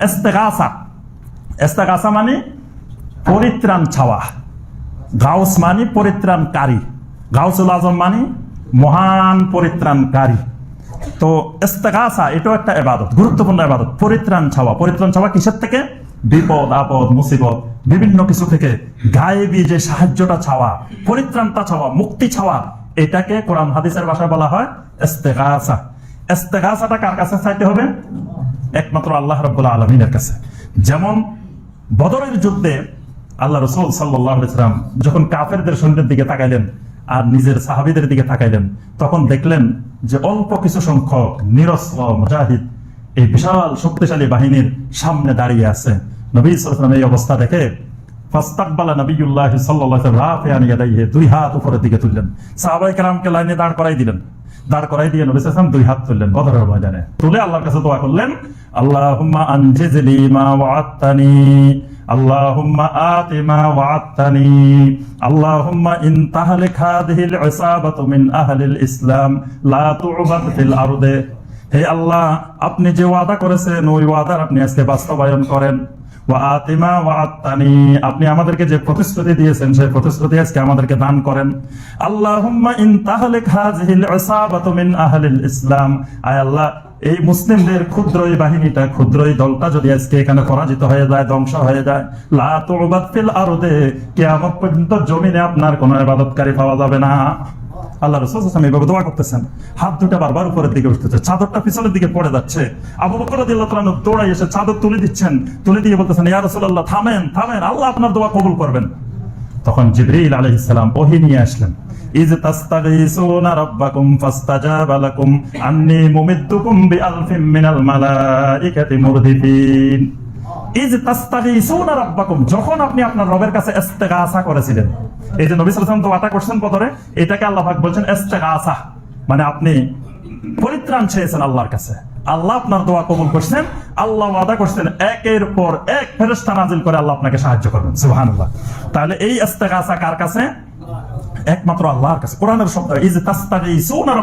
এস্তেগাসা এস্তেগাসা মানে পরিত্রাণ ছাওয়া। গাউস মানে পরিত্রাণকারী। গাউসুল আজম মানে মহান পরিত্রাণকারী। তো ইস্তেগাসা এটাও একটা এবাদত গুরুত্বপূর্ণ এবাদত পরিত্রাণ ছাওয়া। পরিত্রাণ ছাওয়া কিসের থেকে? বিপদ, আপদ, মুসিবত, বিভিন্ন কিছু থেকে। গায়েবী যে সাহায্যটা ছাওয়া, পরিত্রাণটা ছাওয়া, মুক্তি ছাওয়া, এটাকে কোরআন হাদিসের ভাষায় বলা হয় ইস্তেগাসা ইস্তেগাসাটা কার কাছে চাইতে হবে? একমাত্র আল্লাহ রব্বুল আলমিনের কাছে। যেমন বদরের যুদ্ধে আল্লাহ রসুল সাল্লাম যখন কাফেরদের সৈন্যের দিকে তাকাইলেন আর নিজের সাহাবিদের দিকে তাকাইলেন, তখন দেখলেন যে অল্প কিছু সংখ্যক নিরস্ত্র, মুজাহিদ এই বিশাল শক্তিশালী বাহিনীর সামনে দাঁড়িয়ে আছে। নবী সাল্লাম এই অবস্থা দেখে দুই হাত উপরের দিকে তুললেন। সাহাবায়ে কেরামকে লাইনে দাঁড় করাই দিলেন। দাঁড় করাই দিয়ে নবী সাল্লাল্লাহু দুই হাত তুললেন বদরের ময়দানে। তুলে আল্লাহর কাছে দোয়া করলেন, আল্লাহুম্মা আনজিজলি মা আতি মা ইন তাহলিক হাদিহিল ইসাবাতু মিন আহলিল ইসলাম, লা তু'বাদ ফিল আরদে। হে আল্লাহ, আপনি যে ওয়াদা করেছেন, ওই ওয়াদার আপনি আজকে বাস্তবায়ন করেন। আপনি আমাদেরকে যে প্রতিশ্রুতি দিয়েছেন, সেই প্রতিশ্রুতি আজকে আমাদেরকে দান করেন। ইসলাম। আয় আল্লাহ, এই মুসলিমদের ক্ষুদ্র এই বাহিনীটা ক্ষুদ্র এই দলটা যদি আজকে এখানে পরাজিত হয়ে যায়, ধ্বংস হয়ে যায়, লা তুবাদ ফিল আরদে। কিয়ামত পর্যন্ত জমিনে আপনার কোনো ইবাদতকারী পাওয়া যাবে না। আল্লাহ রসুল হাসান এইভাবে দোয়া করতেছেন। হাত দুটা বারবার উপরের দিকে উঠতেছে। চাদরটা পিছনের দিকে পড়ে যাচ্ছে। আবু বকর তাআলা দৌড়াই এসে চাদর তুলে দিচ্ছেন। তুলে দিয়ে বলতেছেন, ইয়া রাসূলুল্লাহ, থামেন থামেন। আল্লাহ আপনার দোয়া কবুল করবেন। তখন জিবরিল আলাইহিস সালাম ওহী নিয়ে আসলেন। ইজ তাস্তাগীসুনা রাব্বাকুম ফাস্তাজাবা লাকুম। আন্নী মুমিদ্দুকুম বিআলফিম মিনাল মালাইকাতি মুরদিফিন। রাব্বাকুম। যখন আপনি আপনার রবের কাছে করেছিলেন এই যে নবী দোয়াটা করছেন এটাকে আল্লাহ বলছেন মানে আপনি পরিত্রাণ চেয়েছেন আল্লাহর কাছে। আল্লাহ আপনার দোয়া কবুল করছেন আল্লাহ করছেন একের পর এক নাজিল করে আল্লাহ আপনাকে সাহায্য করবেন। তাহলে এই কার কাছে? একমাত্র আল্লাহর কাছে। কোরআনের শব্দ ইজ তাস্তাগীসুনা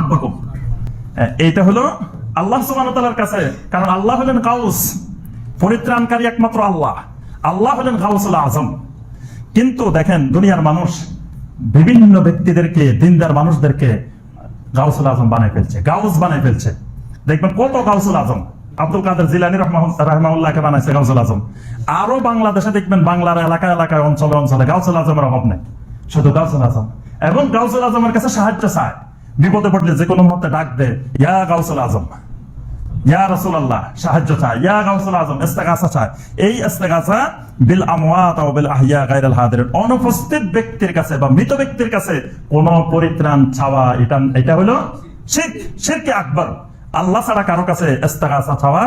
হ্যাঁ, হলো আল্লাহ সুবহানাহু ওয়া কাছে। কারণ আল্লাহ হলেন গাউস পরিত্রাণকারী একমাত্র আল্লাহ। আল্লাহ হলেন গাউসুল আজম। কিন্তু দেখেন, দুনিয়ার মানুষ বিভিন্ন ব্যক্তিদেরকে, দিনদার মানুষদেরকে গাউসুল আজম বানাই ফেলছে, গাউস বানাই ফেলছে। দেখবেন কত গাউসুল আজম। আব্দুল কাদের জিলানি রহমাউল্লাহকে বানাইছে গাউসুল আজম। আরও বাংলাদেশে দেখবেন বাংলার এলাকা এলাকায়, অঞ্চলে অঞ্চলে গাউসুল আজমের অভাব নেই। শুধু গাউসুল আজম। এবং গাউসুল আজমের কাছে সাহায্য চায়। বিপদে পড়লে যে কোনো মুহূর্তে ডাক দে ইয়া গাউসুল আজম। অনুপস্থিত ব্যক্তির কাছে বা মৃত ব্যক্তির কাছে কোন পরিত্রাণ চাওয়া, এটা এটা হলো শিরক শিরকে আকবার। আল্লাহ ছাড়া কারও কাছে ইস্তেগাসা চাওয়া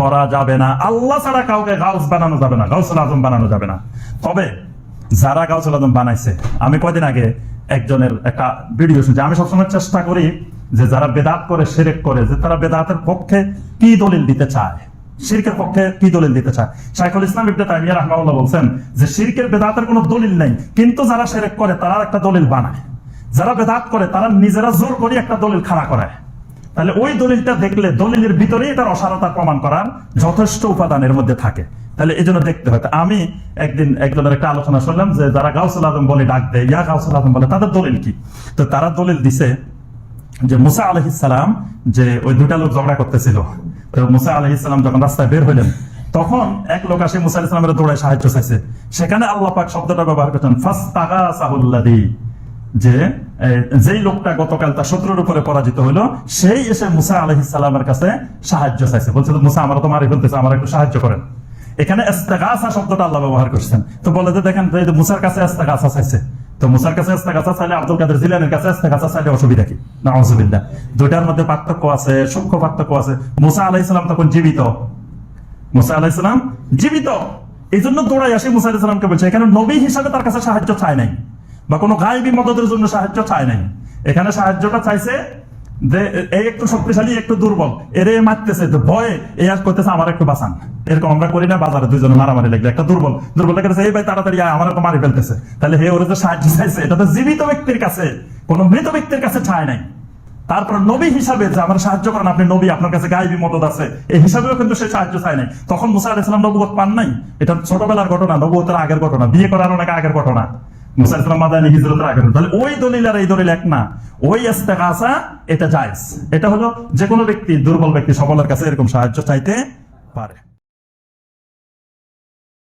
করা যাবে না। আল্লাহ ছাড়া কাউকে গাউস বানানো যাবে না, গাউসুল আজম বানানো যাবে না। তবে যারা গাউসুল আজম বানাইছে, আমি কয়দিন আগে একজনের একটা ভিডিও শুনছি। আমি সবসময় চেষ্টা করি যে যারা বেদাত করে সেরেক করে, যে তারা বেদাতের পক্ষে কি দলিল দিতে চায়? শিরকের পক্ষে কি দলিল দিতে চায়? শাইখুল ইসলাম ইবনে তাইমিয়া রাহমাহুল্লাহ বলছেন যে শিরকের বেদাতের কোনো দলিল নেই, কিন্তু যারা সেরেক করে, তারা একটা দলিল বানায়। যারা বেদাত করে, তারা নিজেরা জোর করে একটা দলিল খাড়া করায় তাহলে ওই দলিলটা দেখলে দলিলের ভিতরেই তার অসারতা প্রমাণ করার যথেষ্ট উপাদানের মধ্যে থাকে। তাহলে এই জন্য দেখতে হয়। আমি একদিন একজনের একটা আলোচনা শুনলাম যে, যারা গাউসুল আজম বলে ডাক দেয়, ইয়া গাউসুল আজম বলে, তাদের দলিল কি? তো তারা দলিল দিছে যে মুসা আলহিসাম যে ওই দুটা লোক ঝগড়া করতেছিল। তো মুসা আলহিসাম যখন রাস্তায় বের হইলেন তখন এক লোক আসে মুসা ইসলামের দৌড়ায় সাহায্য চাইছে। সেখানে আল্লাহ পাক শব্দটা ব্যবহার করছেন ফাস্তাগা সাহুল্লাদি যে যেই লোকটা গতকাল তার শত্রুর উপরে পরাজিত হলো সেই এসে মুসা আলহিসামের কাছে সাহায্য চাইছে। বলছে যে, মুসা আমরা তো মারি ফেলতেছে আমার একটু সাহায্য করেন। এখানে ইস্তেগাসা শব্দটা আল্লাহ ব্যবহার করছেন। তো বলে যে দেখেন মুসার কাছে ইস্তেগাসা চাইছে। তো মুসার কাছে ইস্তেগাসা চাইলে আব্দুল কাদের জিলানের কাছে ইস্তেগাসা চাইলে অসুবিধা কি? না অসুবিধা দুইটার মধ্যে পার্থক্য আছে, সূক্ষ্ম পার্থক্য আছে। মুসা আলাহ ইসলাম তখন জীবিত। মুসা আলাহ ইসলাম জীবিত। এই জন্য দৌড়াই আসি মুসা আলাহ ইসলামকে বলছে, এখানে নবী হিসাবে তার কাছে সাহায্য চায় নাই, বা কোনো গায়েবী মদতের জন্য সাহায্য চায় নাই। এখানে সাহায্যটা চাইছে একটু শক্তিশালী, একটু দুর্বল মারতেছে ভয়ে এই করতেছে আমার একটু বাঁচান। এরকম আমরা করি না বাজারে দুজন মারামারি লাগলে। একটা দুর্বল দুর্বল এই ভাই তাড়াতাড়ি আমার মারি ফেলতেছে। তাহলে হে সাহায্য চাইছে, এটা তো জীবিত ব্যক্তির কাছে মৃত ব্যক্তির কাছে ঠায় নাই। তারপর নবী হিসাবে যে আমরা সাহায্য করেন, আপনি নবী, আপনার কাছে গাইবি মদত আছে, এই হিসাবেও কিন্তু সে সাহায্য চায় নাই। তখন মুসা ইসলাম নবুত পান নাই। এটা ছোটবেলার ঘটনা নবুতের আগের ঘটনা, বিয়ে করার অনেক আগের ঘটনা। মুসা ইসলাম মাদানি হিজরতের আগের তাহলে ওই দলিল আর এই দলিল এক না। ওই ইস্তেকা আসা এটা যায় এটা হলো যে কোনো ব্যক্তি, দুর্বল ব্যক্তি সকলের কাছে এরকম সাহায্য চাইতে পারে।